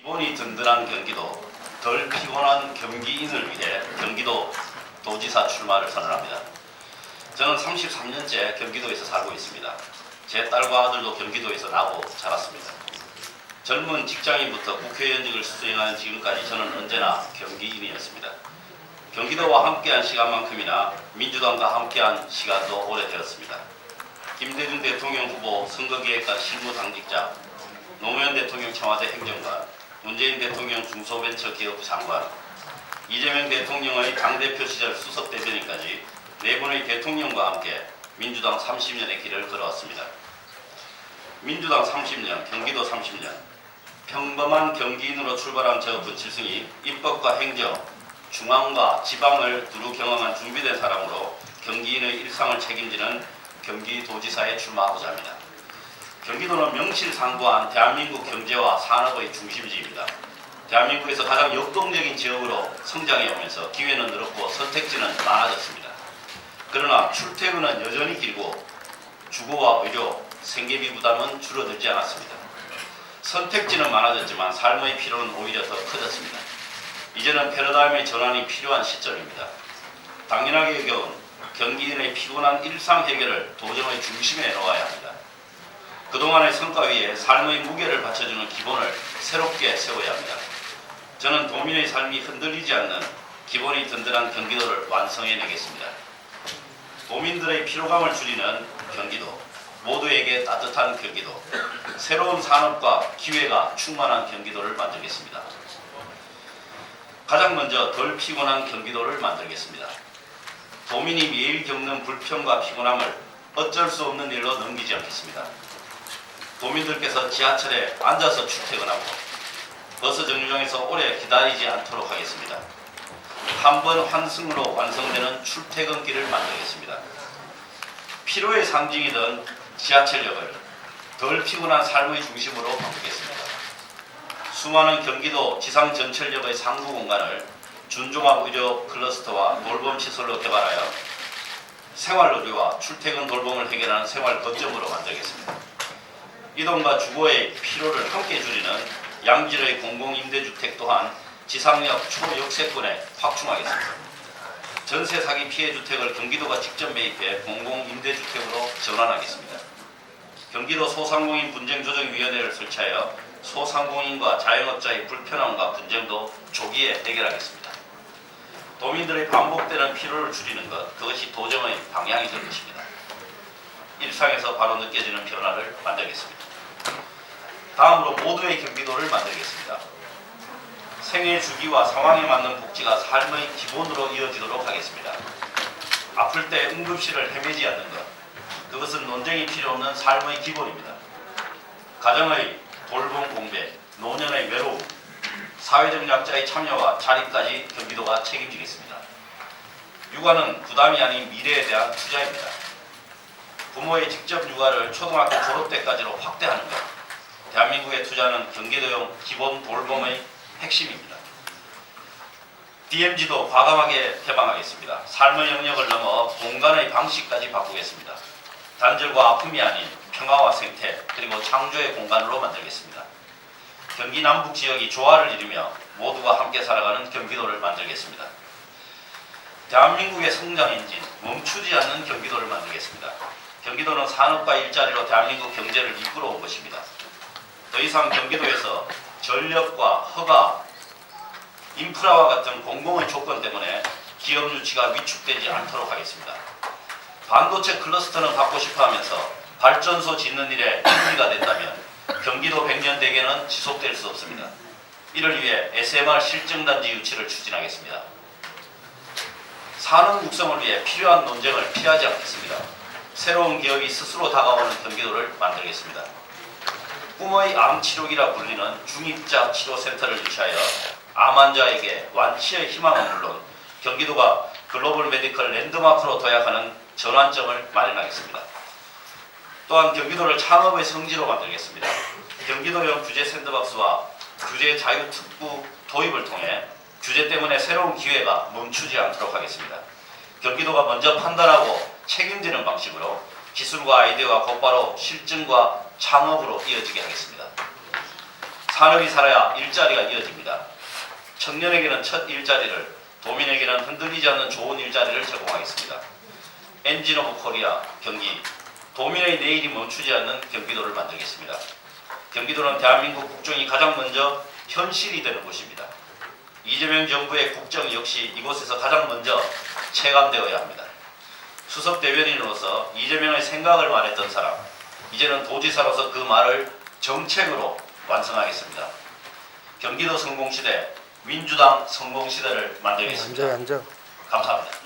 기본이 든든한 경기도, 덜 피곤한 경기인을 위해 경기도 도지사 출마를 선언합니다. 저는 33년째 경기도에서 살고 있습니다. 제 딸과 아들도 경기도에서 나고 자랐습니다. 젊은 직장인부터 국회의원직을 수행하는 지금까지 저는 언제나 경기인이었습니다. 경기도와 함께한 시간만큼이나 민주당과 함께한 시간도 오래되었습니다. 김대중 대통령 후보 선거기획관 실무당직자, 노무현 대통령 청와대 행정관, 문재인 대통령 중소벤처기업부 장관, 이재명 대통령의 당대표 시절 수석 대변인까지 네 분의 대통령과 함께 민주당 30년의 길을 걸어왔습니다. 민주당 30년, 경기도 30년, 평범한 경기인으로 출발한 저 분칠승이 입법과 행정, 중앙과 지방을 두루 경험한 준비된 사람으로 경기인의 일상을 책임지는 경기도지사에 출마하고자 합니다. 경기도는 명실상부한 대한민국 경제와 산업의 중심지입니다. 대한민국에서 가장 역동적인 지역으로 성장해 오면서 기회는 늘었고 선택지는 많아졌습니다. 그러나 출퇴근은 여전히 길고 주거와 의료, 생계비 부담은 줄어들지 않았습니다. 선택지는 많아졌지만 삶의 피로는 오히려 더 커졌습니다. 이제는 패러다임의 전환이 필요한 시점입니다. 당연하게 여겨온 경기인의 피곤한 일상 해결을 도정의 중심에 놓아야 합니다. 그동안의 성과 위에 삶의 무게를 받쳐주는 기본을 새롭게 세워야 합니다. 저는 도민의 삶이 흔들리지 않는 기본이 든든한 경기도를 완성해내겠습니다. 도민들의 피로감을 줄이는 경기도, 모두에게 따뜻한 경기도, 새로운 산업과 기회가 충만한 경기도를 만들겠습니다. 가장 먼저 덜 피곤한 경기도를 만들겠습니다. 도민이 매일 겪는 불편과 피곤함을 어쩔 수 없는 일로 넘기지 않겠습니다. 도민들께서 지하철에 앉아서 출퇴근하고 버스 정류장에서 오래 기다리지 않도록 하겠습니다. 한 번 환승으로 완성되는 출퇴근길을 만들겠습니다. 피로의 상징이던 지하철역을 덜 피곤한 삶의 중심으로 바꾸겠습니다. 수많은 경기도 지상 전철역의 상부 공간을 준종합 의료 클러스터와 돌봄 시설로 개발하여 생활 의료와 출퇴근 돌봄을 해결하는 생활 거점으로 만들겠습니다. 이동과 주거의 피로를 함께 줄이는 양질의 공공임대주택 또한 지상역 초역세권에 확충하겠습니다. 전세 사기 피해 주택을 경기도가 직접 매입해 공공임대주택으로 전환하겠습니다. 경기도 소상공인 분쟁조정위원회를 설치하여 소상공인과 자영업자의 불편함과 분쟁도 조기에 해결하겠습니다. 도민들의 반복되는 피로를 줄이는 것, 그것이 도정의 방향이 될 것입니다. 일상에서 바로 느껴지는 변화를 만들겠습니다. 다음으로 모두의 경기도를 만들겠습니다. 생애 주기와 상황에 맞는 복지가 삶의 기본으로 이어지도록 하겠습니다. 아플 때 응급실을 헤매지 않는 것, 그것은 논쟁이 필요 없는 삶의 기본입니다. 가정의 돌봄 공백, 노년의 외로움, 사회적 약자의 참여와 자립까지 경기도가 책임지겠습니다. 육아는 부담이 아닌 미래에 대한 투자입니다. 부모의 직접 육아를 초등학교 졸업 때까지로 확대하는 것, 대한민국의 투자는 경기도용 기본 돌봄의 핵심입니다. DMZ도 과감하게 개방하겠습니다. 삶의 영역을 넘어 공간의 방식까지 바꾸겠습니다. 단절과 아픔이 아닌 평화와 생태 그리고 창조의 공간으로 만들겠습니다. 경기 남북 지역이 조화를 이루며 모두가 함께 살아가는 경기도를 만들겠습니다. 대한민국의 성장 엔진 멈추지 않는 경기도를 만들겠습니다. 경기도는 산업과 일자리로 대한민국 경제를 이끌어온 것입니다. 더 이상 경기도에서 전력과 허가, 인프라와 같은 공공의 조건 때문에 기업 유치가 위축되지 않도록 하겠습니다. 반도체 클러스터는 갖고 싶어 하면서 발전소 짓는 일에 의미가 된다면 경기도 백년 대계는 지속될 수 없습니다. 이를 위해 SMR 실증단지 유치를 추진하겠습니다. 산업 육성을 위해 필요한 논쟁을 피하지 않겠습니다. 새로운 기업이 스스로 다가오는 경기도를 만들겠습니다. 꿈의 암 치료기라 불리는 중입자 치료센터를 유치하여 암 환자에게 완치의 희망은 물론 경기도가 글로벌 메디컬 랜드마크로 도약하는 전환점을 마련하겠습니다. 또한 경기도를 창업의 성지로 만들겠습니다. 경기도형 규제 샌드박스와 규제 자유특구 도입을 통해 규제 때문에 새로운 기회가 멈추지 않도록 하겠습니다. 경기도가 먼저 판단하고 책임지는 방식으로 기술과 아이디어가 곧바로 실증과 창업으로 이어지게 하겠습니다. 산업이 살아야 일자리가 이어집니다. 청년에게는 첫 일자리를, 도민에게는 흔들리지 않는 좋은 일자리를 제공하겠습니다. 엔진 오브 코리아 경기, 도민의 내일이 멈추지 않는 경기도를 만들겠습니다. 경기도는 대한민국 국정이 가장 먼저 현실이 되는 곳입니다. 이재명 정부의 국정 역시 이곳에서 가장 먼저 체감되어야 합니다. 수석 대변인으로서 이재명의 생각을 말했던 사람, 이제는 도지사로서 그 말을 정책으로 완성하겠습니다. 경기도 성공시대, 민주당 성공시대를 만들겠습니다. 앉아 앉아. 감사합니다.